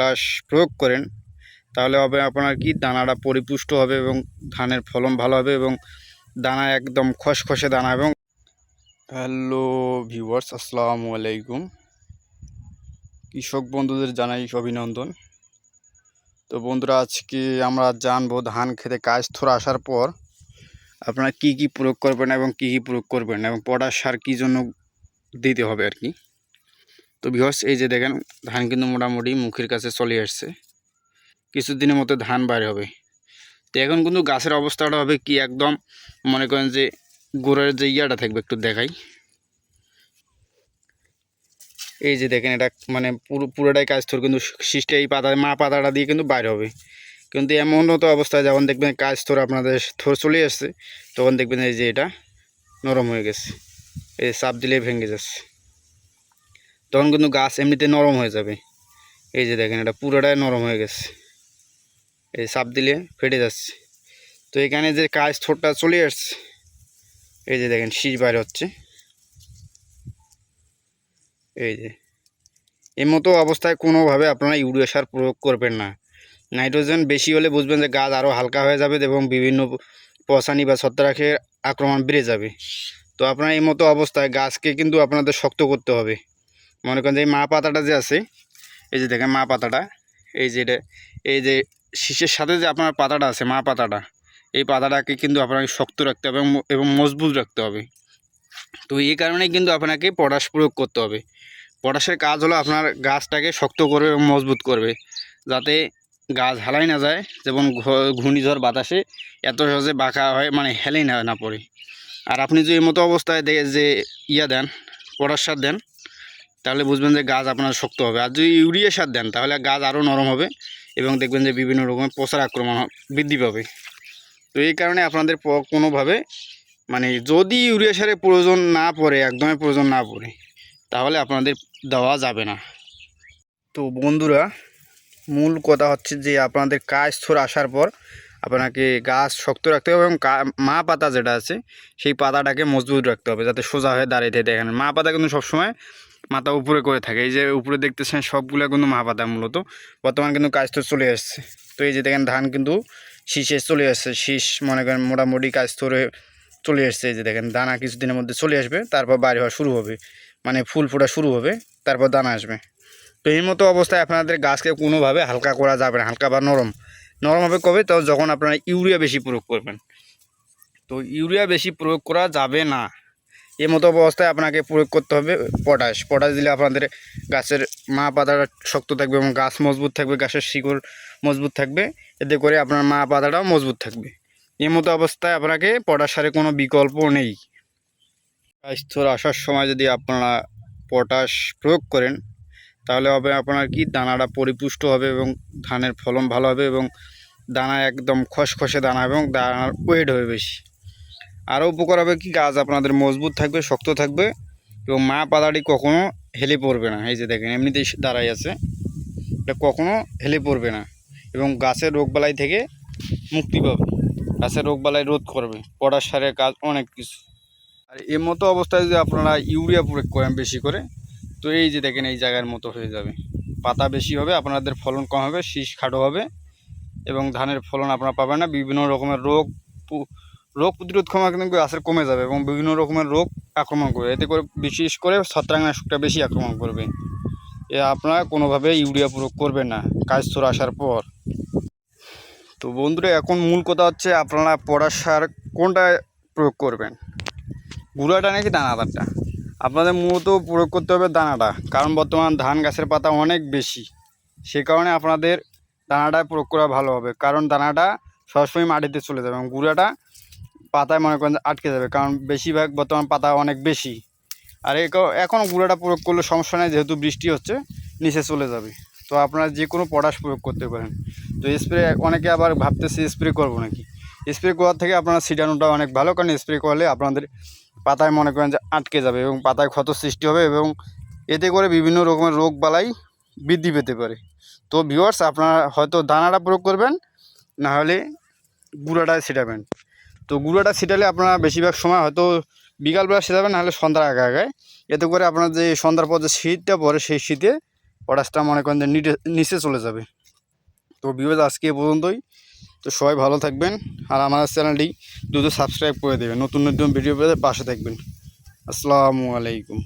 Potash প্রয়োগ করেন, তাহলে হবে আপনার কি? দানাটা পরিপুষ্ট হবে এবং ধানের ফলন ভালো হবে এবং দানা একদম খসখসে দানা এবং হ্যালো ভিউয়ার্স, আসসালামু আলাইকুম। কৃষক বন্ধুদের জানাই অভিনন্দন। তো বন্ধুরা, আজকে আমরা জানব ধান খেতে কাজ থোড়া আসার পর আপনারা কি কি প্রয়োগ করবেন এবং কি কি প্রয়োগ করবেন এবং পটাশ সার কী জন্য দিতে হবে আর কি? তো ভিউয়ার্স এই যে দেখেন, ধান কিন্তু মোটামুটি মুখের কাছে চলে আসছে। কিছুদিনের মতো ধান বাইরে হবে। তো এখন কিন্তু গাছের অবস্থাটা হবে কি একদম, মনে করেন যে গোড়ার যে ইয়াটা থাকবে একটু দেখাই। এই যে দেখেন, এটা মানে পুরো, পুরোটাই কাজ থর কিন্তু শীষটা এই পাতা, মা পাতাটা দিয়ে কিন্তু বাইরে হবে। কিন্তু এমন তো অবস্থায় যখন দেখবেন কাজ থর আপনাদের থর চলে আসছে, তখন দেখবেন এই যে এটা নরম হয়ে গেছে। এই চাপ দিলে ভেঙে যাচ্ছে। তখন কিন্তু গাছ এমনিতে নরম হয়ে যাবে। এই যে দেখেন, এটা পুরোটাই নরম হয়ে গেছে। এই সাপ দিলে ফেটে যাচ্ছে। তো এখানে যে কাজ থোরটা চলে আসছে, এই যে দেখেন শীষ বাইরে হচ্ছে। এই যে এর মতো অবস্থায় কোনোভাবে আপনারা ইউরিয়া সার প্রয়োগ করবেন না। নাইট্রোজেন বেশি হলে বুঝবেন যে গাছ আরও হালকা হয়ে যাবে এবং বিভিন্ন পশানি বা ছত্রাকের আক্রমণ বেড়ে যাবে। তো আপনার এই মতো অবস্থায় গাছকে কিন্তু আপনাদের শক্ত করতে হবে। মনে করেন যে মা পাতাটা যে আছে, এই যে দেখেন মা পাতাটা, এই যে এই যে শীষের সাথে যে আপনার পাতাটা আছে, মা পাতাটা, এই পাতাটাকে কিন্তু আপনাকে শক্ত রাখতে হবে এবং- মজবুত রাখতে হবে। তো এই কারণে কিন্তু আপনাকে পটাশ প্রয়োগ করতে হবে। পটাশের কাজ হলো আপনার গাছটাকে শক্ত করবে এবং মজবুত করবে, যাতে গাছ হালাই না যায়, যেমন ঘূর্ণিঝড় বাতাসে এত সহজে বাঁকা হয় মানে হেলেই না পড়ে। আর আপনি যদি এই মতো অবস্থায় দেখে যে ইয়া দেন, পটাশ সার দেন তাহলে বুঝবেন যে গাছ আপনার শক্ত হবে। আর যদি ইউরিয়া সার দেন, তাহলে গাছ আরও নরম হবে এবং দেখবেন যে বিভিন্ন রকমের পোষার আক্রমণ বৃদ্ধি পাবে। তো এই কারণে আপনাদের কোনোভাবে মানে যদি ইউরিয়া সারের প্রয়োজন না পড়ে, একদমই প্রয়োজন না পড়ে, তাহলে আপনাদের দেওয়া যাবে না। তো বন্ধুরা, মূল কথা হচ্ছে যে আপনাদের কাজ থোর আসার পর আপনাকে গাছ শক্ত রাখতে হবে এবং মা পাতা যেটা আছে, সেই পাতাটাকে মজবুত রাখতে হবে, যাতে সোজা হয়ে দাঁড়িয়ে দেখেন মা পাতা কিন্তু সবসময় মাথা উপরে করে থাকে। এই যে উপরে দেখতেছেন সবগুলো কিন্তু মা পাতা মূলত। বর্তমান কিন্তু কাজ তো চলে আসছে। তো এই যে দেখেন ধান কিন্তু শীষে চলে আসছে। শীষ মনে করেন মোটামুটি কাজ ধরে চলে আসছে। এই যে দেখেন দানা কিছুদিনের মধ্যে চলে আসবে, তারপর বাড়ি হওয়া শুরু হবে। মানে ফুল ফোটা শুরু হবে, তারপর দানা আসবে। তো এই মতো অবস্থায় আপনাদের গাছকে কোনোভাবে হালকা করা যাবে না, হালকা বা নরম। নরম হবে কবে? তো যখন আপনারা ইউরিয়া বেশি প্রয়োগ করবেন। তো ইউরিয়া বেশি প্রয়োগ করা যাবে না। এই মতো অবস্থায় আপনাকে প্রয়োগ করতে হবে পটাশ। পটাশ দিলে আপনাদের গাছের মা পাতাটা শক্ত থাকবে এবং গাছ মজবুত থাকবে, গাছের শিকড় মজবুত থাকবে। এতে করে আপনার মা পাতাটাও মজবুত থাকবে। এই মতো অবস্থায় আপনাকে পটাশ সারের কোনো বিকল্প নেই। স্বাস্থ্যর আসার সময় যদি আপনারা পটাশ প্রয়োগ করেন, তাহলে হবে আপনার কি? দানাটা পরিপুষ্ট হবে এবং ধানের ফলন ভালো হবে এবং দানা একদম খসখসে দানা এবং দানার ওয়েট হবে বেশি। আরও উপকার হবে কি, গাছ আপনাদের মজবুত থাকবে, শক্ত থাকবে এবং মা পাতাটি কখনো হেলে পড়বে না। এই যে দেখেন, এমনিতেই দাঁড়াই আছে। এটা কখনো হেলে পড়বে না এবং গাছের রোগবালাই থেকে মুক্তি পাবে। গাছের রোগবালাই রোধ করবে, পটাশ সারের কাজ অনেক কিছু। আর এর মতো অবস্থায় যদি আপনারা ইউরিয়া প্রয়োগ করেন বেশি করে, তো এই যে দেখেন, এই জায়গার মতো হয়ে যাবে। পাতা বেশি হবে, আপনাদের ফলন কম হবে, শীষ খাটো হবে এবং ধানের ফলন আপনারা পাবেন না। বিভিন্ন রকমের রোগ রোগ প্রতিরোধ ক্ষমতা কিন্তু গাছের কমে যাবে এবং বিভিন্ন রকমের রোগ আক্রমণ করবে। এতে করে বিশেষ করে ছত্রাকনাশকটা বেশি আক্রমণ করবে। এ আপনারা কোনোভাবে ইউরিয়া প্রয়োগ করবেন না, কাজ তোর আসার পর। তো বন্ধুরা, এখন মূল কথা হচ্ছে আপনারা পটাশ সার কোনটা প্রয়োগ করবেন? গুঁড়াটা নাকি দানাদারটা? আপনাদের মূলত প্রয়োগ করতে হবে দানাটা, কারণ বর্তমান ধান গাছের পাতা অনেক বেশি। সে কারণে আপনাদের দানাটা প্রয়োগ করা ভালো হবে, কারণ দানাটা সবসময় মাটিতে চলে যাবে এবং গুঁড়াটা পাতায় মনে করেন আটকে যাবে, কারণ বেশিরভাগ বর্তমান পাতা অনেক বেশি। আর এখন গুঁড়াটা প্রয়োগ করলে সমস্যা নেই, যেহেতু বৃষ্টি হচ্ছে, নিচে চলে যাবে। তো আপনারা যে কোনো পটাশ প্রয়োগ করতে পারেন। তো স্প্রে, অনেকে আবার ভাবতেছে স্প্রে করব নাকি? স্প্রে করার থেকে আপনারা ছিটানোটা অনেক ভালো, কারণ স্প্রে করলে আপনাদের পাতায় মনে করেন যে আটকে যাবে এবং পাতায় ক্ষত সৃষ্টি হবে এবং এতে করে বিভিন্ন রকমের রোগ বালাই বৃদ্ধি পেতে পারে। তো ভিউয়ার্স আপনারা হয়তো দানাটা প্রয়োগ করবেন না হলে গুঁড়াটা ছিটাবেন। তো গুঁড়োটা ছিটালে আপনারা বেশিরভাগ সময় হয়তো বিকালবেলা ছিটাবেন, নাহলে সন্ধ্যার আগে আগে। এতে করে আপনার যে সন্ধ্যার পর যে শীতটা পরে সেই শীতে পটাশটা মনে করেন যে নিচে চলে যাবে। তো ভিউজ আজকে এ পর্যন্তই। তো সবাই ভালো থাকবেন, আর আমার চ্যানেলটি দ্রুত সাবস্ক্রাইব করে দেবেন। নতুন নতুন ভিডিও পেতে পাশে থাকবেন। আসসালামু আলাইকুম।